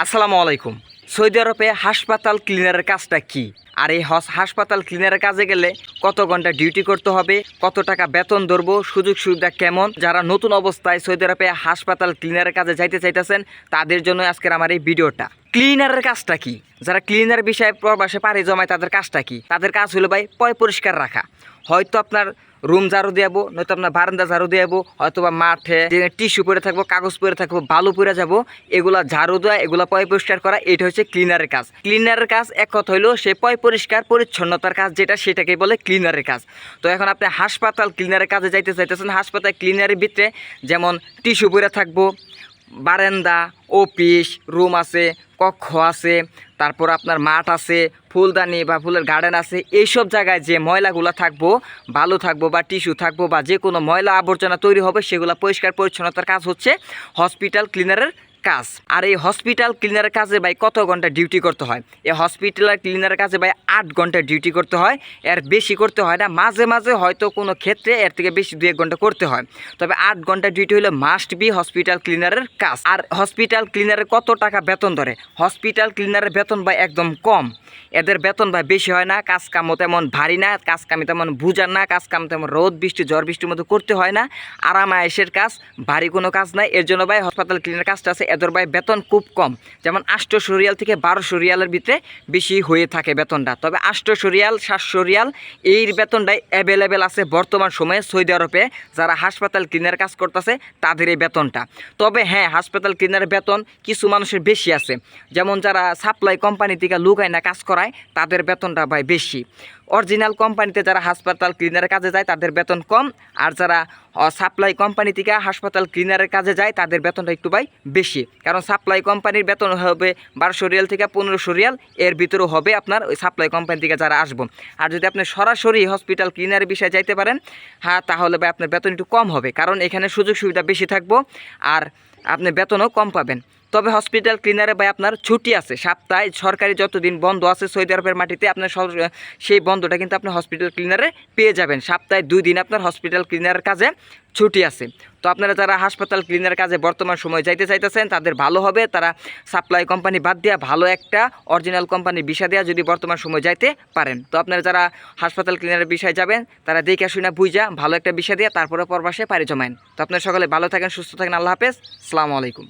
আসসালামু আলাইকুম। সৌদি আরবে হাসপাতাল ক্লিনারের কাজটা কি? আর এই হস- হাসপাতাল ক্লিনারের কাজে গেলে কত ঘণ্টা ডিউটি করতে হবে, কত টাকা বেতন ধরবো, সুযোগ সুবিধা কেমন? যারা নতুন অবস্থায় সৌদি আরবে হাসপাতাল ক্লিনারের কাজে যাইতে চাইতেছেন, তাদের জন্য আজকের আমার এই ভিডিওটা। ক্লিনারের কাজটা কি? যারা ক্লিনার বিষয়ে প্রবাসে পাড়ি জমায় তাদের কাজটা কি? তাদের কাজ হলো ভাই পয় পরিষ্কার রাখা। হয়তো আপনার রুম ঝাড়ু দিয়াবো নয়তো আপনার বারান্দা ঝাড়ু দিয়াবো হয়তো বা মাঠে টিস্যু পরে থাকব, কাগজ পরে থাকব, বালু পরে যাব, এগুলা ঝাড়ু দেওয়া, এগুলা পয় পরিষ্কার করা, এটা হচ্ছে ক্লিনারের কাজ। ক্লিনারের কাজ এক কথা হইল সে পয় পরিষ্কার, পরিচ্ছন্নতার কাজ যেটা সেটাকে বলে ক্লিনারের কাজ। তো এখন আপনি হাসপাতাল ক্লিনারের কাজে যাইতে চাইতেছেন, হাসপাতাল ক্লিনারের ভিতরে যেমন টিস্যু পরে থাকব বারান্দা, অফিস রুম আছে, কক্ষ আছে, তারপর আপনার মাঠ আছে, ফুলদানি বা ফুলের গার্ডেন আছে, এইসব জায়গায় যে ময়লাগুলো থাকব ভালো থাকব বা টিস্যু থাকব বা যে কোনো ময়লা আবর্জনা তৈরি হবে, সেগুলো পরিষ্কার পরিচ্ছন্নতার কাজ হচ্ছে হসপিটাল ক্লিনারের কাজ। আর এই হসপিটাল ক্লিনারের কাজে ভাই কত ঘণ্টা ডিউটি করতে হয়? এই হসপিটালের ক্লিনারের কাজে ভাই আট ঘণ্টা ডিউটি করতে হয়। এর বেশি করতে হয় না। মাঝে মাঝে হয়তো কোনো ক্ষেত্রে এর থেকে বেশি দু এক ঘণ্টা করতে হয়। তবে আট ঘণ্টা ডিউটি হলে মাস্ট বি হসপিটাল ক্লিনারের কাজ। আর হসপিটাল ক্লিনারের কত টাকা বেতন ধরে? হসপিটাল ক্লিনারের বেতন ভাই একদম কম। এদের বেতন ভাই বেশি হয় না, কাজ কামও তেমন ভারী না, কাজ কামি তেমন বুঝার না, কাজ কাম তেমন রোদ, বৃষ্টি, ঝড়, বৃষ্টির মতো করতে হয় না। আরাম আয়েসের কাজ, ভারী কোনো কাজ নাই। এর জন্য ভাই হাসপাতাল ক্লিনার কাজটা আছে, এদের ভাই বেতন খুব কম। যেমন আষ্টশো রিয়াল থেকে বারোশো রিয়ালের ভিতরে বেশি হয়ে থাকে বেতনটা। তবে আষ্টশো রিয়াল, সাতশো রিয়াল, এই বেতনটাই অ্যাভেলেবেল আছে বর্তমান সময়ে সৌদি আরবে। যারা হাসপাতাল ক্লিনার কাজ করতেছে, তাদের এই বেতনটা। তবে হ্যাঁ হাসপাতাল ক্লিনারের বেতন কিছু মানুষের বেশি আছে। যেমন যারা সাপ্লাই কোম্পানি থেকে লুকায় না, কাজ করায় তাদের বেতনটা ভাই বেশি। অরিজিনাল কোম্পানিতে যারা হাসপাতাল ক্লিনারের কাজে যায়, তাদের বেতন কম। আর যারা সাপ্লাই কোম্পানি থেকে হাসপাতাল ক্লিনারের কাজে যায়, তাদের বেতনটা একটু ভাই বেশি। কারণ সাপ্লাই কোম্পানির বেতন হবে বারোশো রিয়াল থেকে পনেরোশো রিয়াল। এর ভিতরেও হবে আপনার ওই সাপ্লাই কোম্পানি থেকে যারা আসব। আর যদি আপনি সরাসরি হসপিটাল ক্লিনারের বিষয়ে যাইতে পারেন হ্যাঁ তাহলে ভাই আপনার বেতন একটু কম হবে। কারণ এখানে সুযোগ সুবিধা বেশি থাকব। আর আপনি বেতনও কম পাবেন। তবে হসপিটাল ক্লিনারে ভাই আপনার ছুটি আছে। সপ্তাহে সরকারি যতদিন বন্ধ আছে সৌদি আরবের মাটিতে আপনার সেই বন্ধটা কিন্তু আপনি হসপিটাল ক্লিনারে পেয়ে যাবেন। সপ্তাহে দুই দিন আপনার হসপিটাল ক্লিনারের কাজে ছুটি আছে। তো আপনারা যারা হাসপাতাল ক্লিনার কাজে বর্তমান সময় যাইতে চাইতেছেন, তাদের ভালো হবে। তারা সাপ্লাই কোম্পানি বাদ দিয়া ভালো একটা অরিজিনাল কোম্পানির বিষা দেওয়া যদি বর্তমান সময় যাইতে পারেন। তো আপনারা যারা হাসপাতাল ক্লিনারের বিষয়ে যাবেন, তারা দেখে শুনে বুঝা ভালো একটা বিষয় দিয়ে তারপরে পরবাসে পাড়ি জমায়েন। তো আপনারা সকলে ভালো থাকেন, সুস্থ থাকেন। আল্লাহ হাফেজ। আসসালামু আলাইকুম।